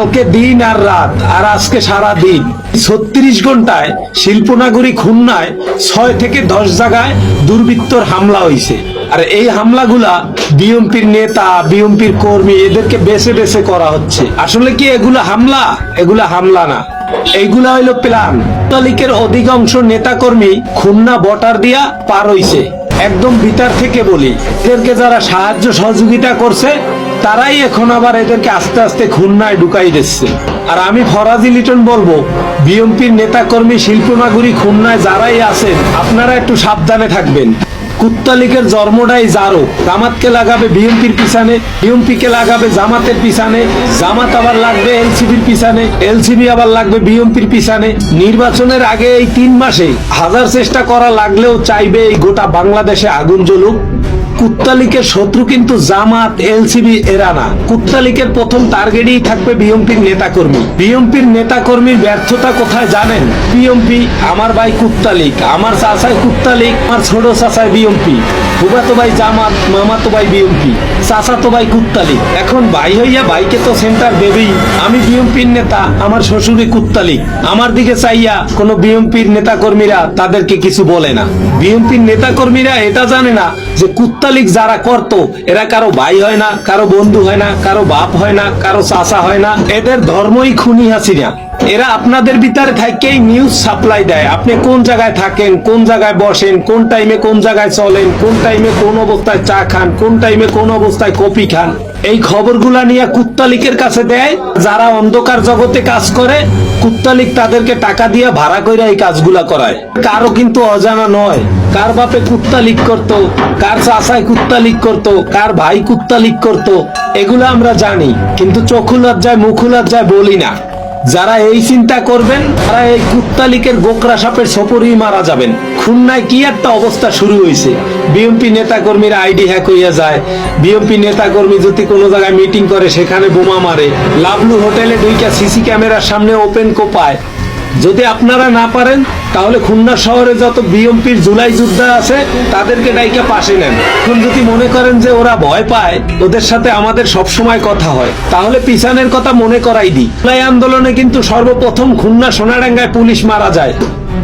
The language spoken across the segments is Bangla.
কালকে দিন আর রাত, আর আজকে সারা দিন। ছত্রিশ ঘন্টায় শিল্পনগরী খুলনায় ছয় থেকে দশ জায়গায় দুর্বৃত্তর হামলা হয়েছে আর এই হামলাগুলা বিএমপির নেতা, বিএমপির কর্মী, এদেরকে বেছে বেছে করা হচ্ছে। আসলে কি এগুলা হামলা? এগুলা হামলা না। এইগুলা হইল প্ল্যান। তালিকের অধিকাংশ নেতাকর্মী খুলনা বটার দিয়া পার হইছে। একদম ভিতর থেকে বলি। এদেরকে যারা সাহায্য সহযোগিতা করছে তারাই এখন আবার এদেরকে আস্তে আস্তে খুলনায় ঢুকাই দিচ্ছে। আর আমি ফরাজি লিটন বলব বিএমপির নেতাকর্মী, শিল্পনগরী খুলনায় যারাই আছেন, আপনারা একটু সাবধানে থাকবেন। কুত্তালিকের জন্মটাই জারো। জামাতকে লাগাবে বিএমপির পিছনে বিএমপি কে লাগাবে জামাতের পিছনে, জামাত আবার লাগবে এলসিবির পিছনে, এলসিবি আবার লাগবে বিএমপির পিছনে। নির্বাচনের আগে এই তিন মাসে হাজার চেষ্টা করা লাগলেও চাইবে এই গোটা বাংলাদেশে আগুন জ্বলুক। কুত্তালিকের শত্রু কিন্তু জামাত, এলসিবি এরা না কুত্তালিকের প্রথম টার্গেটই থাকবে বিএমপির নেতাকর্মী। বিএমপির নেতাকর্মীর ব্যর্থতা কোথায় জানেন? বিএমপি আমার ভাই কুত্তালিক, আমার চাচাই কুত্তালিক, আমার ছোট চাচাই বিএমপি ফুবাতো ভাই জামাত, মামাতো ভাই বিএমপি চাচাতো ভাই কুত্তালিক। এখন ভাই হইয়া ভাইকে তো সেন্টার দেবেই। আমি বিএমপির নেতা, আমার শ্বশুরে কুত্তালিক। আমার দিকে চাইয়া কোনো বিএমপির নেতাকর্মীরা তাদেরকে কিছু বলে না। বিএমপির নেতাকর্মীরা এটা জানে না যে কুত্তালিক যারা করত, এরা কারও ভাই হয় না, কারও বন্ধু হয় না, কারও বাপ হয় না, কারও চাচা হয় না, এদের ধর্মই খুনি হাসিনা। এরা আপনাদের ভিতরে থাকেই নিউজ সাপ্লাই দেয়। আপনি কোন জায়গায় থাকেন, কোন জায়গায় বসেন, কোন টাইমে কোন জায়গায় চলেন, কোন টাইমে কোন অবস্থায় চা খান, কোন টাইমে কোন অবস্থায় কফি খান, এই খবরগুলা নিয়ে কুত্তালিকের কাছে দেয়। যারা অন্ধকার জগতে কাজ করে, কুত্তালিক তাদেরকে টাকা দিয়ে ভাড়া করে এই কাজগুলা করায়। কারও কিন্তু অজানা নয়। কার বাপে কুত্তালিক করতো, কার চাচাই কুত্তা লিক করতো, কার ভাই কুত্তা লিক করতো, এগুলো আমরা জানি, কিন্তু চক্ষু লজ্জায় মুখু লজ্জায় বলি না। যারা এই চিন্তা করবেন, তারা এই কুত্তালিকের গোকরা সাপের সপরই মারা যাবেন। খুলনায় কি একটা অবস্থা শুরু হয়েছে? বিএমপি নেতাকর্মীরা আইডি হ্যাক হইয়া যায়। বিএমপি নেতাকর্মী যদি কোনো জায়গায় মিটিং করে, সেখানে বোমা মারে। লাভলু হোটেলে দুইটা সিসি ক্যামেরার সামনে ওপেন কোপায়। যদি আপনারা না পারেন, তাহলে খুলনা শহরে যত বিএমপির জুলাই যোদ্ধা আছে, তাদেরকে ডাইকা পাশে নেন। এখন যদি মনে করেন যে ওরা ভয় পায়, ওদের সাথে আমাদের সব সময় কথা হয়, তাহলে পিছানের কথা মনে করাই দিই। আন্দোলনে কিন্তু সর্বপ্রথম খুলনা সোনাডাঙ্গায় পুলিশ মারা যায়।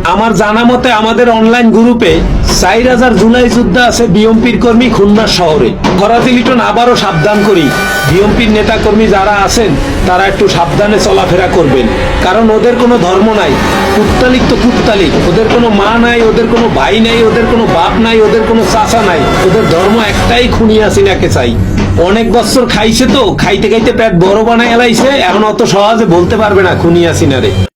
আমার জানা মতে আমাদের অনলাইন গ্রুপে চার হাজার জুলাই যোদ্ধা আছে বিএমপির কর্মী খুলনা শহরে। ফরাজি লিটন আবারও সাবধান করি। বিএমপির নেতা কর্মী যারা আছেন, তারা একটু সাবধানে চলাফেরা করবেন। কারণ ওদের কোনো ধর্ম নাই। কুত্তালিক তো কুত্তালিক। ওদের কোনো মা নাই, ওদের কোনো ভাই নাই, ওদের কোনো বাপ নাই, ওদের কোনো চাচা নাই। ওদের ধর্ম একটাই খুনি আসিনাকে চাই। অনেক বছর খাইছে তো, খাইতে খাইতে পেট বড় বানায় এলাইছে, এখন অত সহজে বলতে পারবে না খুনি আসিনারে